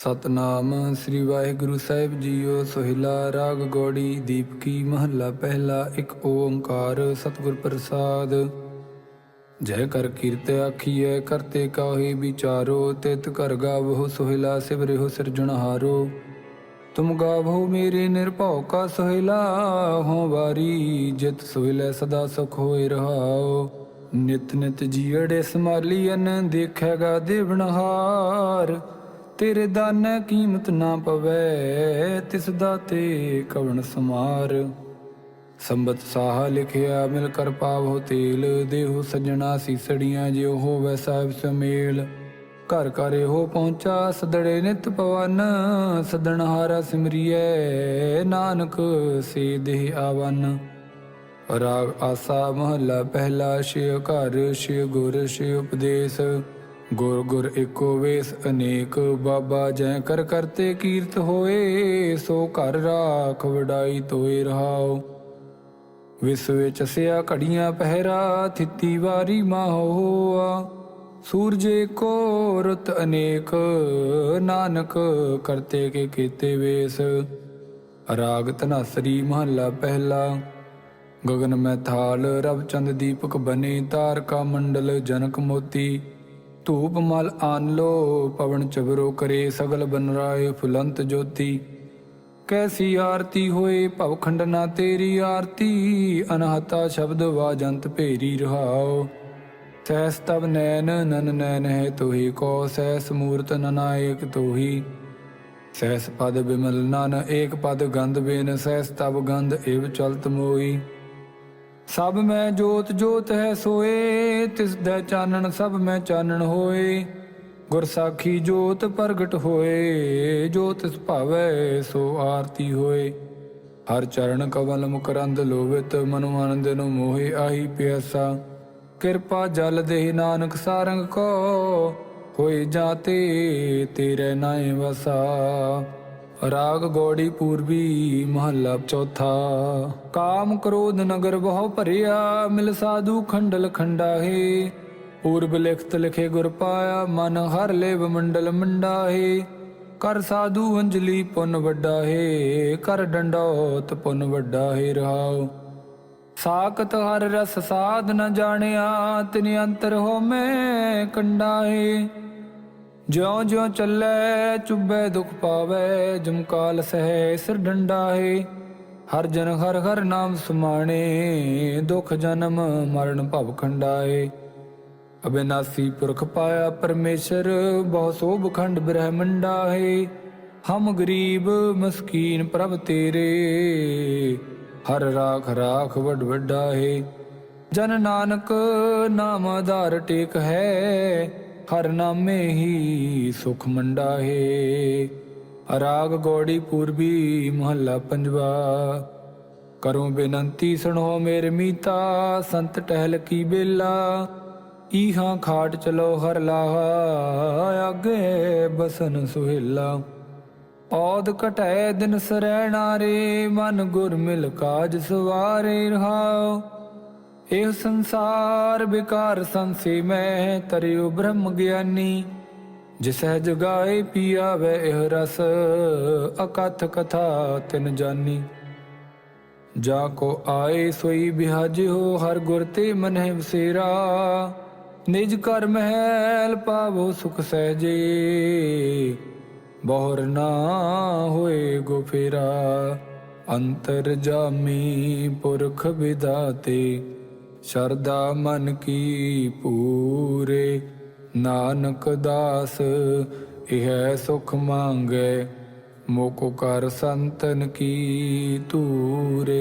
ਸਤਨਾਮ ਸ੍ਰੀ ਵਾਹਿਗੁਰੂ ਸਾਹਿਬ ਜੀਓ, ਸੋਹਿਲਾ ਰਾਗ ਗੋੜੀ ਦੀਪਕੀ ਮਹੱਲਾ ਪਹਿਲਾ, ਇੱਕ ਓੰਕਾਰ ਸਤਿਗੁਰ ਪ੍ਰਸਾਦ। ਜੈ ਕਰ ਕੀਰਤ ਆਖੀਐ ਕਰਤੇ ਕਾਹੇ ਵਿਚਾਰੋ, ਤਿਤ ਕਰ ਗਾਵੋ ਸੋਹਿਲਾ ਸਿਵਰਿਓ ਸਿਰਜਣਹਾਰੋ ਤੁਮ ਗਾਵੋ ਮੇਰੇ ਨਿਰਭਉ ਕਾ ਸੋਹਿਲਾ ਹੋ ਵਾਰੀ ਜਿਤ ਸੋਹਿਲੇ ਸਦਾ ਸੁਖ ਹੋਇ ਰਹਾਓ ਨਿਤ ਨਿਤ ਜੀੜੇ ਸਮਾਲੀਨ ਦੇਖੇਗਾ ਦੇਵਨਹਾਰ ਤੇਰੇ ਦਾਨੈ ਕੀਮਤ ਨਾ ਪਵੈ, ਤਿਸ ਦਾ ਤੇ ਕਵਣ ਸਮਾਰ ਸੰਬਤ ਸਾਹਾ ਲਿਖਿਆ, ਮਿਲ ਕਰ ਪਾਵੋ ਤੇਲ। ਦੇਹੋ ਸਜਣਾ ਸੀਸੜੀਆਂ ਜਿਉ ਹੋਵੇ ਸਾਹਿਬ ਸਮੇਲ। ਘਰ ਘਰ ਇਹੋ ਪਹੁੰਚਾ, ਸਦੜੇ ਨਿਤ ਪਵਨ। ਸਦਣਹਾਰਾ ਸਿਮਰੀਐ, ਨਾਨਕ ਸੇ ਦੇਹ ਆਵਨ। ਰਾਗ ਆਸਾ ਮਹੱਲਾ ਪਹਿਲਾ, ਸ਼ਿਵ ਘਰ, ਸ਼ਿਵ ਗੁਰ, ਸ਼ਿਵ ਉਪਦੇਸ਼। ਗੁਰ ਗੁਰ ਇਕੋ ਵੇਸ ਅਨੇਕ ਬਾਬਾ ਜੈ ਕਰ ਕਰਤੇ ਕੀਰਤ ਹੋਏ, ਸੋ ਘਰ ਰਾਖ ਵਡਾਈ ਤੋਏ ਰਹਾਓ ਵਿਸ ਵਿੱਚ ਸਿਆ ਘੜੀਆਂ ਪਹਿਰਾ, ਥਿੱਤੀ ਵਾਰੀ ਮਾਹੋਆ। ਸੂਰਜੇ ਕੋ ਰਤ ਅਨੇਕ, ਨਾਨਕ ਕਰਤੇ ਕੇ ਕੀਤੇ ਵੇਸ। ਰਾਗ ਤਨਾਸਰੀ ਮਹੱਲਾ ਪਹਿਲਾ। ਗਗਨ ਮੈਥਾਲ ਰਵਚੰਦ ਦੀਪਕ ਬਨੇ, ਤਾਰਕਾ ਮੰਡਲ ਜਨਕ ਮੋਤੀ। ਧੂਪ ਮਲ ਆਨ ਲੋ, ਪਵਨ ਚਬਰੋ ਕਰੇ ਸਗਲ ਬਨਰਾਏ ਫੁਲੰਤ ਜੋਤੀ। ਕੈਸੀ ਆਰਤੀ ਹੋਏ ਭਵ ਖੰਡਨਾ ਤੇਰੀ ਆਰਤੀ, ਅਨਹਤਾ ਸ਼ਬਦ ਵਾਜੰਤ ਭੇਰੀ ਰਹਾਓ ਸੈਸ ਤਬ ਨੈਨ ਨਨ ਨੈਨ ਹੈ ਤੋਹੀ, ਕੋ ਸੈਸ ਮੂਰਤ ਨਨਾ ਏਕ ਤੋਹੀ। ਸੈਸ ਪਦ ਬਿਮਲ ਨਨ, ਏਕ ਪਦ ਗੰਧ ਬੇਨ, ਸੈਸ ਤਬ ਗੰਧ ਏਵ ਚਲਤ ਮੋਈ। ਸਭ ਮੈਂ ਜੋਤ ਜੋਤ ਹੈ ਸੋਏ, ਤਿਸ ਦਾ ਚਾਨਣ ਸਭ ਮੈਂ ਚਾਨਣ ਹੋਏ। ਗੁਰ ਸਾਖੀ ਜੋਤ ਪ੍ਰਗਟ ਹੋਏ ਜੋ ਤਿਸ ਭਾਵੈ ਸੋ ਆਰਤੀ ਹੋਏ। ਹਰ ਚਰਨ ਕਵਲ ਮੁਕਰੰਦ ਲੋਵਿਤ, ਮਨੁ ਆਨੰਦ ਨੂੰ ਮੋਹਿ ਆਹੀ ਪਿਆਸਾ। ਕਿਰਪਾ ਜਲ ਦੇਹ ਨਾਨਕ ਸਾਰੰਗ ਕੋ, ਹੋਏ ਜਾਤੇ ਤੇਰੇ ਨਾਏ ਵਸਾ। ਰਾਗ ਗੋੜੀ ਪੂਰਬੀ ਮਹੱਲਾ ਚੌਥਾ। ਕਾਮ ਕ੍ਰੋਧ ਨਗਰ ਬਹੁ ਭਰਿਆ, ਮਿਲ ਸਾਧੂ ਖੰਡਲ ਖੰਡਾ ਹੈ ਪੂਰਬ ਲਿਖਤ ਲਿਖੇ ਗੁਰ ਪਾਇਆ, ਮਨ ਹਰ ਲੇਵ ਮੰਡਲ ਮੰਡਾ ਹੈ ਕਰ ਸਾਧੂ ਅੰਜਲੀ ਪੁੰਨ ਵੱਡਾ ਹੈ ਕਰ ਡੰਡੋਤ ਪੁੰਨ ਵੱਡਾ ਹੈ ਰਹਾਉ। ਸਾਖਤ ਹਰ ਰਸ ਸਾਧ ਨ ਜਾਣਿਆ, ਤਿਨ ਅੰਤਰ ਹੋ ਮੈਂ ਕੰਡਾ ਹੈ ਜਿਉਂ ਜਿਉਂ ਚੱਲੈ ਚੁੱਬੇ ਦੁਖ ਪਾਵੇ ਜਮਕਾਲ ਸਹਿ, ਸਿਰ ਡੰਡਾ ਹਰ ਜਨ ਹਰ ਹਰ ਨਾਮ ਸਮਾਣੇ, ਦੁਖ ਜਨਮ ਮਰਨ ਭਵ ਖੰਡਾਏ ਅਬਿਨਾਸੀ ਪੁਰਖ ਪਾਇਆ ਪਰਮੇਸ਼ਰ, ਬਹੁ ਸੋਭ ਖੰਡ ਬ੍ਰਹਮੰਡਾ ਹੈ। ਹਮ ਗਰੀਬ ਮਸਕੀਨ ਪ੍ਰਭ ਤੇਰੇ, ਹਰ ਰਾਖ ਰਾਖ ਵੱਡ ਵੱਡਾ ਹੈ। ਜਨ ਨਾਨਕ ਨਾਮ ਆਧਾਰ ਟੇਕ ਹੈ ਹਰ ਨਾਮੇ ਹੀ ਸੁਖ ਮੰਡਾ ਹੈ ਰਾਗ ਗੋੜੀ ਪੂਰਬੀ ਮਹੱਲਾ ਪੰਜਵਾ। ਕਰੂੰ ਬੇਨੰਤੀ ਸੁਣੋ ਮੇਰੇ ਮੀਤਾ, ਸੰਤ ਟਹਿਲ ਕੀ ਬੇਲਾ। ਈਹਾਂ ਖਾਟ ਚਲੋ ਹਰ ਲਾਹਾ ਅੱਗੇ ਬਸਨ ਸੁਹੇਲਾ। ਔਦ ਘਟੈ ਦਿਨ ਸਰੈਣਾ ਰੇ, ਮਨ ਗੁਰ ਮਿਲ ਕਾਜ ਸਵਾਰੇ ਰਹਾਓ। ਇਹ ਸੰਸਾਰ ਵਿਕਾਰ ਸੰਸੇ ਮੈਂ ਤਰਿਓ ਬ੍ਰਹਮ ਗਿਆਨੀ ਜਿਸਹਿ ਜਗਾਏ ਪੀਆਵੇ ਇਹ ਰਸ, ਅਕਥ ਕਥਾ ਤਿਨ ਜਾਨੀ। ਜਾ ਕੋ ਆਏ ਸੋਈ ਬਿਹਾਜਿਓ ਹਰ ਗੁਰ ਤੇ ਮਨਹਿ ਵਸੇਰਾ, ਨਿਜ ਕਰ ਮਹਿਲ ਪਾਵੋ ਸੁਖ ਸਹਜੇ, ਬਹੁਰ ਨਾ ਹੋਏ ਗੋ ਫੇਰਾ, ਅੰਤਰ ਜਾਮੀ ਪੁਰਖ ਵਿਦਾਤੇ ਸ਼ਰਦਾ ਮਨ ਕੀ ਪੂਰੇ ਨਾਨਕ ਦਾਸ ਇਹ ਸੁਖ ਮੰਗੇ ਮੋਕੋ ਕਰ ਸੰਤਨ ਕੀ ਤੂਰੇ